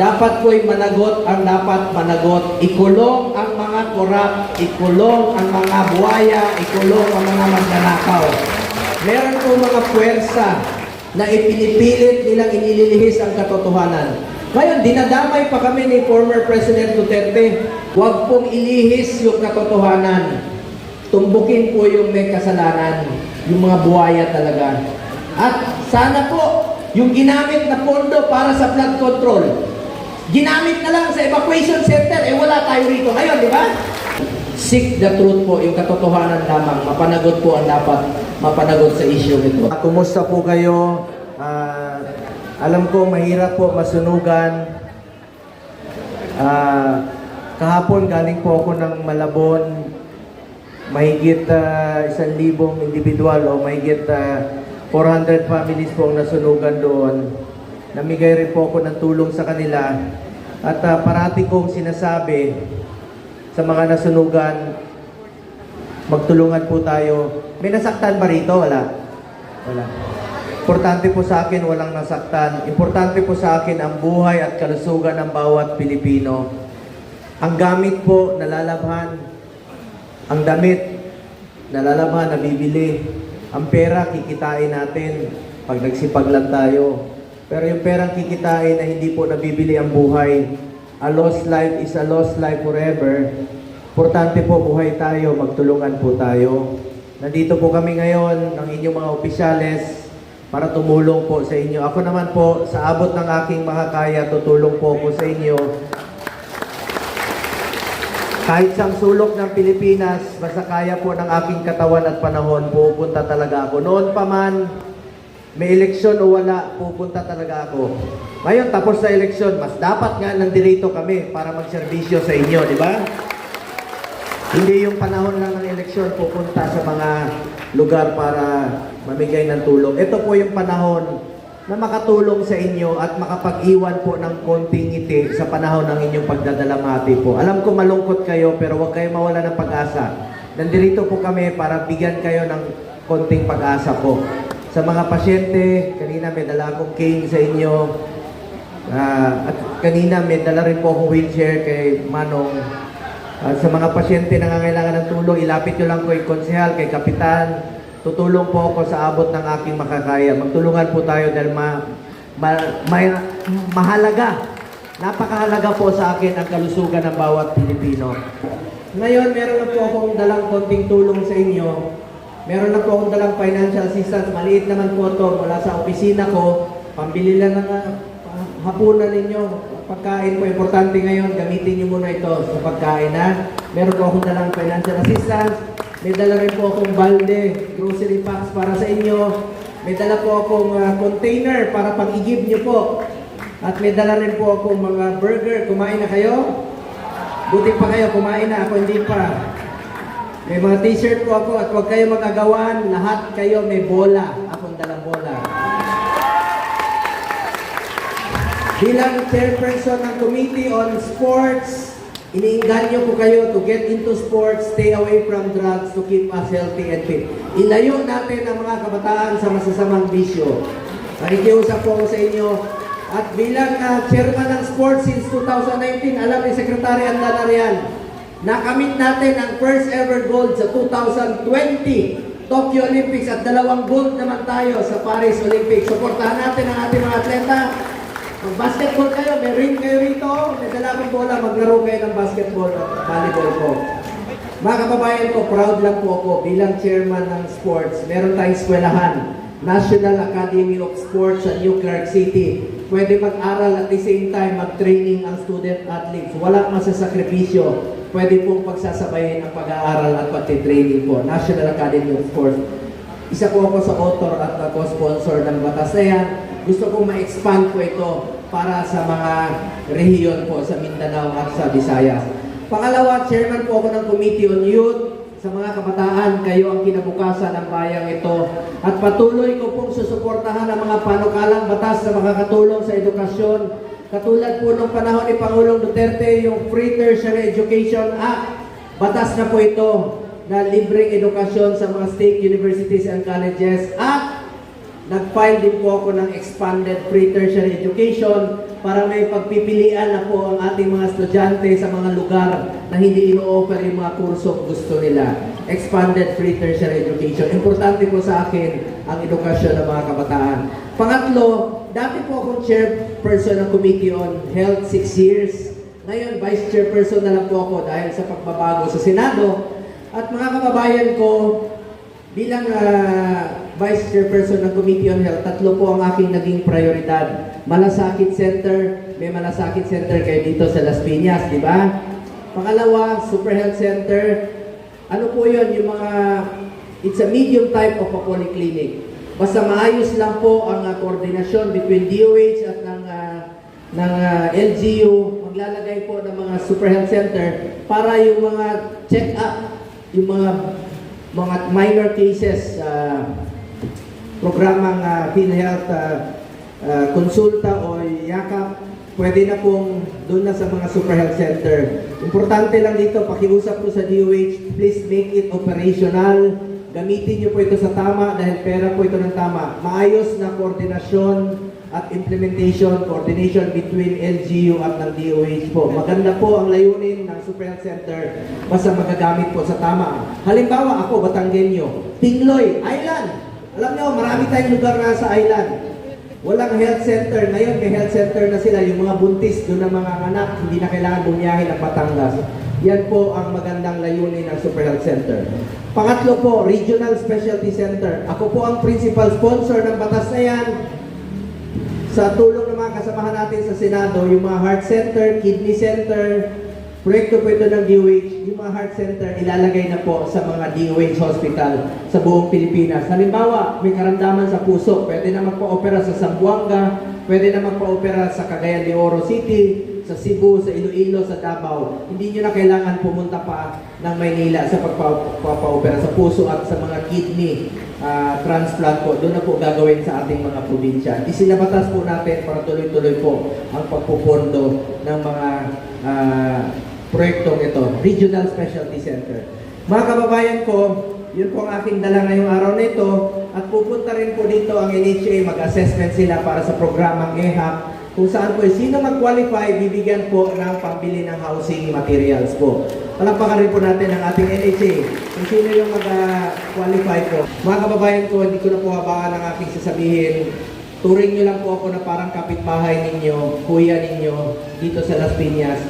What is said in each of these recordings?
Dapat po'y managot ang dapat managot. Ikulong ang mga korap, ikulong ang mga buhaya, ikulong ang mga magnanakaw. Meron po mga puwersa na ipinipilit nilang inililihis ang katotohanan. Ngayon, dinadamay pa kami ni former President Duterte. Huwag pong ilihis yung katotohanan. Tumbukin po yung may kasalanan, yung mga buhaya talaga. At sana po, yung ginamit na pondo para sa flood control, ginamit na lang sa evacuation center, eh wala tayo rito ngayon, di ba? Seek the truth po, yung katotohanan lamang. Mapanagot po ang dapat mapanagot sa issue nito. Kumusta po kayo? Ah, alam ko mahirap po masunugan. Ah, kahapon galing po ako ng Malabon. Mahigit ah, isang libong individual o mahigit ah, 400 families po ang nasunugan doon. Namigay rin po ako ng tulong sa kanila. At ah, parati kong sinasabi sa mga nasunugan, magtulungan po tayo. May nasaktan ba rito? Wala. Wala. Importante po sa akin, walang nasaktan. Importante po sa akin ang buhay at kalusugan ng bawat Pilipino. Ang gamit po, nalalabhan. Ang damit, nalalabhan, nabibili. Ang pera, kikitain natin pag nagsipag lang tayo. Pero yung perang kikitain na hindi po nabibili ang buhay, a lost life is a lost life forever. Importante po buhay tayo, magtulungan po tayo. Nandito po kami ngayon ng inyong mga opisyales para tumulong po sa inyo. Ako naman po, sa abot ng aking makakaya, tutulong po ako sa inyo. Kahit sa sulok ng Pilipinas, basta kaya po ng aking katawan at panahon, pupunta talaga ako. Noon pa man, may eleksyon o wala, pupunta talaga ako. Ngayon, tapos sa eleksyon, mas dapat nga nandito kami para magserbisyo sa inyo, di ba? Hindi yung panahon lang ng eleksyon pupunta sa mga lugar para mamigay ng tulong. Ito po yung panahon na makatulong sa inyo at makapag-iwan po ng konting ngiti sa panahon ng inyong pagdadalamati po. Alam ko malungkot kayo pero huwag kayo mawala ng pag-asa. Nandito po kami para bigyan kayo ng konting pag-asa po. Sa mga pasyente, kanina may dala akong cane sa inyo. Ah, at kanina may dala rin po akong wheelchair kay Manong. At sa mga pasyente na nangangailangan ng tulong, ilapit nyo lang po yung konsehal, kay Kapitan. Tutulong po ako sa abot ng aking makakaya. Magtulungan po tayo dahil ma, ma, may, mahalaga. Napakahalaga po sa akin ang kalusugan ng bawat Pilipino. Ngayon, meron na po akong dalang konting tulong sa inyo. Meron na po akong dalang financial assistance. Maliit naman po ito mula sa opisina ko. Pambili lang ng ah, hapunan ninyo. Pagkain po, importante ngayon, gamitin niyo muna ito sa pagkain ha. Meron po akong dalang financial assistance. May dala rin po akong balde, grocery packs para sa inyo. May dala po akong ah, container para pag-igib niyo po. At may dala rin po akong mga burger. Kumain na kayo? Buti pa kayo, kumain na. Ako hindi pa. May mga t-shirt po ako at huwag kayo magagawan. Lahat kayo may bola. Akong dalang bola. Bilang chairperson ng Committee on Sports, iniinganyo ko kayo to get into sports, stay away from drugs to keep us healthy and fit. Ilayo natin ang mga kabataan sa masasamang bisyo. Nakikiusap po ako sa inyo. At bilang uh, chairman ng sports since 2019, alam ni Secretary Andanarian, nakamit natin ang first ever gold sa 2020 Tokyo Olympics at dalawang gold naman tayo sa Paris Olympics. Suportahan natin ang ating mga atleta. Mag-basketball kayo, may ring kayo rito, may dala bola, maglaro kayo ng basketball at volleyball po. Mga kababayan ko, proud lang po ako bilang chairman ng sports. Meron tayong eskwelahan, National Academy of Sports sa New Clark City. Pwede mag-aral at the same time mag-training ang student athletes. Walang masasakripisyo. Pwede pong pagsasabayin ang pag-aaral at pag-training po. National Academy of Sports. Isa po ako sa author at co-sponsor ng batas na yan. Gusto kong ma-expand po ito para sa mga rehiyon po sa Mindanao at sa Visayas. Pangalawa, chairman po ako ng Committee on Youth. Sa mga kabataan, kayo ang kinabukasan ng bayang ito. At patuloy ko pong susuportahan ang mga panukalang batas na makakatulong sa edukasyon. Katulad po nung panahon ni Pangulong Duterte, yung Free Tertiary Education Act. Batas na po ito na libreng edukasyon sa mga state universities and colleges at nag-file din po ako ng expanded free tertiary education para may pagpipilian na po ang ating mga estudyante sa mga lugar na hindi ino-offer yung mga kurso gusto nila. Expanded free tertiary education. Importante po sa akin ang edukasyon ng mga kabataan. Pangatlo, dati po akong chairperson ng Committee on Health 6 years. Ngayon, vice chairperson na lang po ako dahil sa pagbabago sa Senado. At mga kababayan ko, bilang ah, vice chairperson ng Committee on Health, tatlo po ang aking naging prioridad. Malasakit Center, may Malasakit Center kayo dito sa Las Piñas, di ba? Pangalawa, Super Health Center. Ano po yun? Yung mga, it's a medium type of a polyclinic. Basta maayos lang po ang ah, koordinasyon between DOH at ng, ah, ng ah, LGU, maglalagay po ng mga Super Health Center para yung mga check-up, yung mga mga minor cases, ah, programang uh, PhilHealth ah, ah, konsulta o yakap, pwede na pong doon na sa mga super health center. Importante lang dito, pakiusap po sa DOH, please make it operational. Gamitin niyo po ito sa tama dahil pera po ito ng tama. Maayos na koordinasyon at implementation, coordination between LGU at ng DOH po. Maganda po ang layunin ng Super Health Center basta magagamit po sa tama. Halimbawa ako, Batanggenyo, Tingloy, Island. Alam niyo, marami tayong lugar na sa island. Walang health center. Ngayon, may health center na sila. Yung mga buntis doon ng mga anak, hindi na kailangan bumiyahe ng Batangas. Yan po ang magandang layunin ng Super Health Center. Pangatlo po, Regional Specialty Center. Ako po ang principal sponsor ng batas na yan. Sa tulong ng mga kasamahan natin sa Senado, yung mga heart center, kidney center, proyekto po ito ng DOH, yung mga heart center ilalagay na po sa mga DOH hospital sa buong Pilipinas. Halimbawa, may karamdaman sa puso, pwede na magpa-opera sa Zamboanga, pwede na magpa-opera sa Cagayan de Oro City, sa Cebu, sa Iloilo, sa Davao. Hindi nyo na kailangan pumunta pa ng Maynila sa pagpapa-opera sa puso at sa mga kidney ah, transplant po. Doon na po gagawin sa ating mga probinsya. Isinabatas po natin para tuloy-tuloy po ang pagpupondo ng mga ah, proyektong ito. Regional Specialty Center. Mga kababayan ko, yun po ang aking dala ngayong araw na ito at pupunta rin po dito ang NHA, mag-assessment sila para sa programang EHAC kung saan po sino mag-qualify, bibigyan po ng pambili ng housing materials po. Palampakan rin po natin ang ating NHA kung sino yung mag-qualify po. Mga kababayan ko, hindi ko na po habaan ang aking sasabihin. Turing nyo lang po ako na parang kapitbahay ninyo, kuya ninyo, dito sa Las Piñas.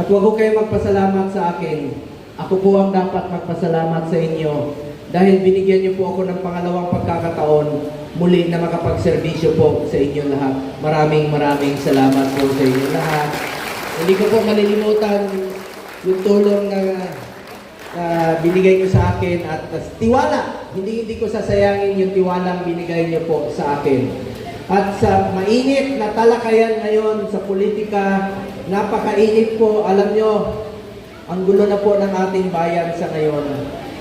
At huwag ko kayo magpasalamat sa akin. Ako po ang dapat magpasalamat sa inyo dahil binigyan niyo po ako ng pangalawang pagkakataon muli na makapagserbisyo po sa inyo lahat. Maraming maraming salamat po sa inyo lahat. Hindi ko po malilimutan yung tulong na ah, binigay niyo sa akin at tiwala. Hindi hindi ko sasayangin yung tiwalang binigay niyo po sa akin. At sa mainit na talakayan ngayon sa politika, napakainit po, alam nyo, ang gulo na po ng ating bayan sa ngayon.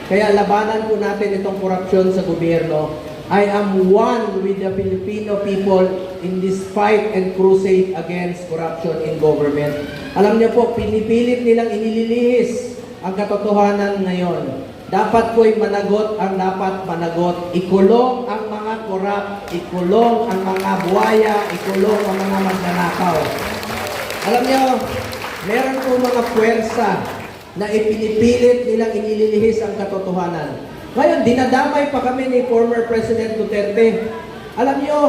Kaya labanan po natin itong korupsyon sa gobyerno. I am one with the Filipino people in this fight and crusade against corruption in government. Alam niyo po, pinipilit nilang inililihis ang katotohanan ngayon. Dapat po'y managot ang dapat managot. Ikulong ang mga korap, ikulong ang mga buwaya, ikulong ang mga magnanakaw. Alam niyo, meron po mga puwersa na ipinipilit nilang inililihis ang katotohanan. Ngayon, dinadamay pa kami ni former President Duterte. Alam niyo,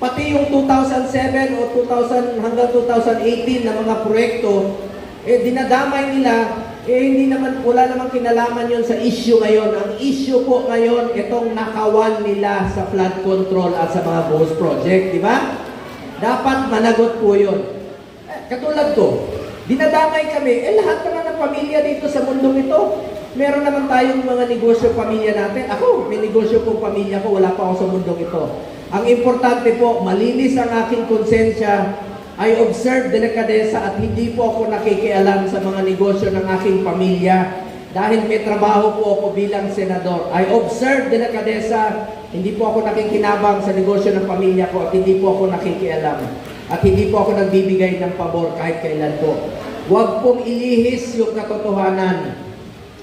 pati yung 2007 o 2000 hanggang 2018 na mga proyekto, eh dinadamay nila, eh hindi naman, wala namang kinalaman yon sa issue ngayon. Ang issue po ngayon, itong nakawan nila sa flood control at sa mga BOS project, di ba? Dapat managot po yun. Eh, katulad ko, dinadamay kami, eh lahat naman pamilya dito sa mundong ito, meron naman tayong mga negosyo pamilya natin. Ako, may negosyo pong pamilya ko, wala pa ako sa mundong ito. Ang importante po, malinis ang aking konsensya, I observe delikadesa at hindi po ako nakikialam sa mga negosyo ng aking pamilya dahil may trabaho po ako bilang senador. I observe delikadesa, hindi po ako nakikinabang sa negosyo ng pamilya ko at hindi po ako nakikialam. At hindi po ako nagbibigay ng pabor kahit kailan po. Huwag pong ilihis yung katotohanan.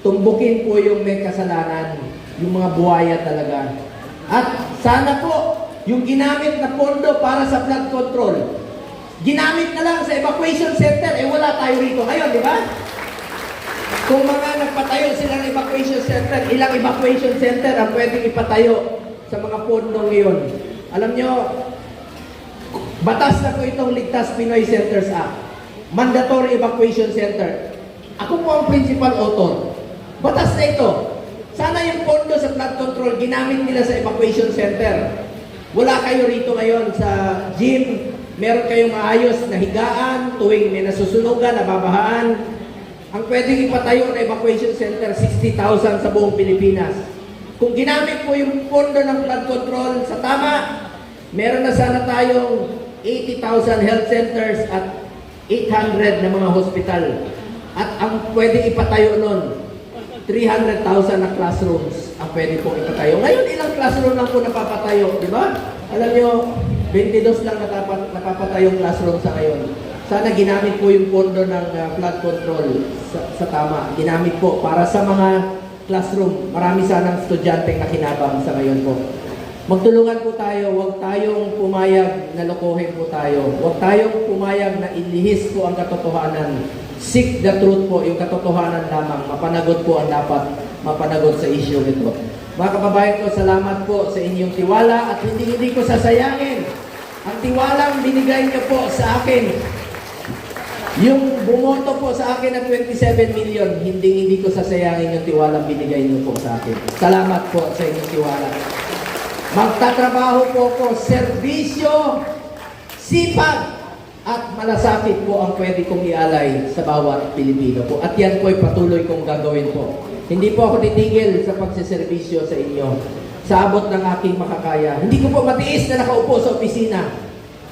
Tumbukin po yung may kasalanan, yung mga buhaya talaga. At sana po, yung ginamit na pondo para sa flood control, ginamit na lang sa evacuation center, eh wala tayo rito ngayon, di ba? Kung mga nagpatayo silang evacuation center, ilang evacuation center ang pwedeng ipatayo sa mga pondong iyon. Alam nyo, batas na po itong Ligtas Pinoy Centers Act. Mandatory Evacuation Center. Ako po ang principal author. Batas na ito. Sana yung pondo sa flood control ginamit nila sa evacuation center. Wala kayo rito ngayon sa gym. Meron kayong maayos na higaan tuwing may nasusunugan, nababahaan. Ang pwedeng ipatayo na evacuation center, 60,000 sa buong Pilipinas. Kung ginamit po yung pondo ng flood control sa tama, meron na sana tayong 80,000 health centers at 800 na mga hospital. At ang pwede ipatayo nun, 300,000 na classrooms ang pwede pong ipatayo. Ngayon, ilang classroom lang po napapatayo, di ba? Alam nyo, 22 lang nakapat, napapatayong classroom sa ngayon. Sana ginamit po yung pondo ng uh, flood control sa, sa tama. Ginamit po para sa mga classroom. Marami sanang estudyante na kinabang sa ngayon po. Magtulungan po tayo, huwag tayong pumayag na lokohin po tayo. Huwag tayong pumayag na ilihis po ang katotohanan. Seek the truth po, yung katotohanan lamang. Mapanagot po ang dapat mapanagot sa issue nito. Mga kababayan ko, salamat po sa inyong tiwala at hindi hindi ko sasayangin ang tiwalang binigay niyo po sa akin. Yung bumoto po sa akin ng 27 million, hindi hindi ko sasayangin yung tiwalang binigay niyo po sa akin. Salamat po sa inyong tiwala. Magtatrabaho po ko, serbisyo, sipag, at malasakit po ang pwede kong ialay sa bawat Pilipino po. At yan po ay patuloy kong gagawin po. Hindi po ako titigil sa pagsiservisyo sa inyo sa abot ng aking makakaya. Hindi ko po matiis na nakaupo sa opisina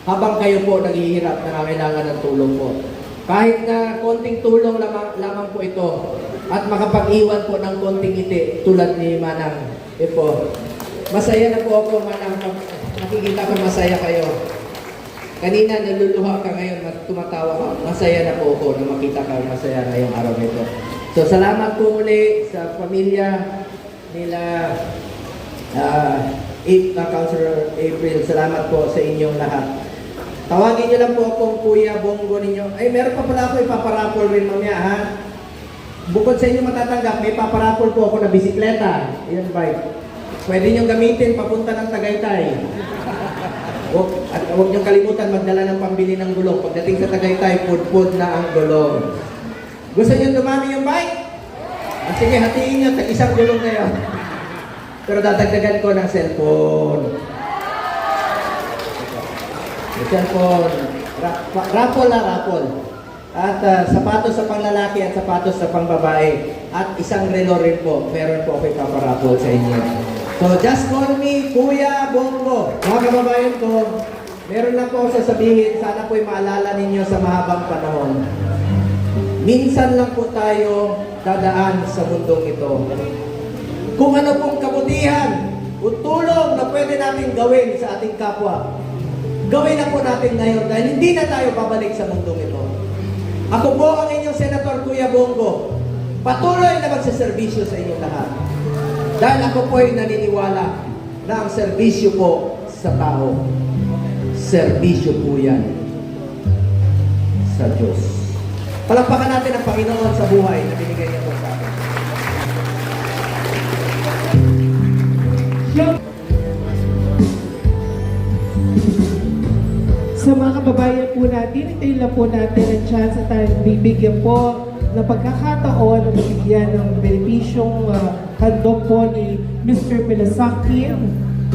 habang kayo po naghihirap na kailangan ng tulong po. Kahit na konting tulong lamang, lamang po ito at makapag-iwan po ng konting ngiti tulad ni Manang. E po, masaya na po ako Manang. Nakikita ko masaya kayo. Kanina naluluha ka ngayon, mat- tumatawa ka. Masaya na po ako na makita ka masaya ngayong araw nito. So salamat po muli sa pamilya nila uh, uh, Councilor April. Salamat po sa inyong lahat. Tawagin niyo lang po akong Kuya Bongo ninyo. Ay, meron pa pala ako ipaparapol rin mamaya ha. Bukod sa inyo matatanggap, may paparapol po ako na bisikleta. Yan bike. Pwede niyong gamitin papunta ng Tagaytay. Huwag, at huwag niyong kalimutan magdala ng pambili ng gulong. Pagdating sa Tagaytay, pud-pud na ang gulong. Gusto niyo dumami yung bike? Ah, sige, hatiin niyo. Tag isang gulong yun. Pero dadagdagan ko ng cellphone. Yung cellphone. Ra- pa- raffle na raffle. At ah, sapatos sa panglalaki at sapatos sa pangbabae. At isang relo rin po. Meron po ako ipaparaffle sa inyo. So just call me Kuya Bongo. Mga kababayan ko, meron lang po sasabihin. Sana po'y maalala ninyo sa mahabang panahon. Minsan lang po tayo dadaan sa mundong ito. Kung ano pong kabutihan o tulong na pwede natin gawin sa ating kapwa, gawin na po natin ngayon dahil hindi na tayo babalik sa mundong ito. Ako po ang inyong Senator Kuya Bongo. Patuloy na magsaservisyo sa inyong lahat. Dahil ako po ay naniniwala na ang serbisyo po sa tao, serbisyo po yan sa Diyos. Palakpakan natin ang Panginoon sa buhay na binigay niya po sa atin. Sa mga kababayan po natin, ito lang po natin ang chance at bibigyan po ng pagkakataon na bigyan ng benepisyong uh, handog po ni Mr. Pilasaki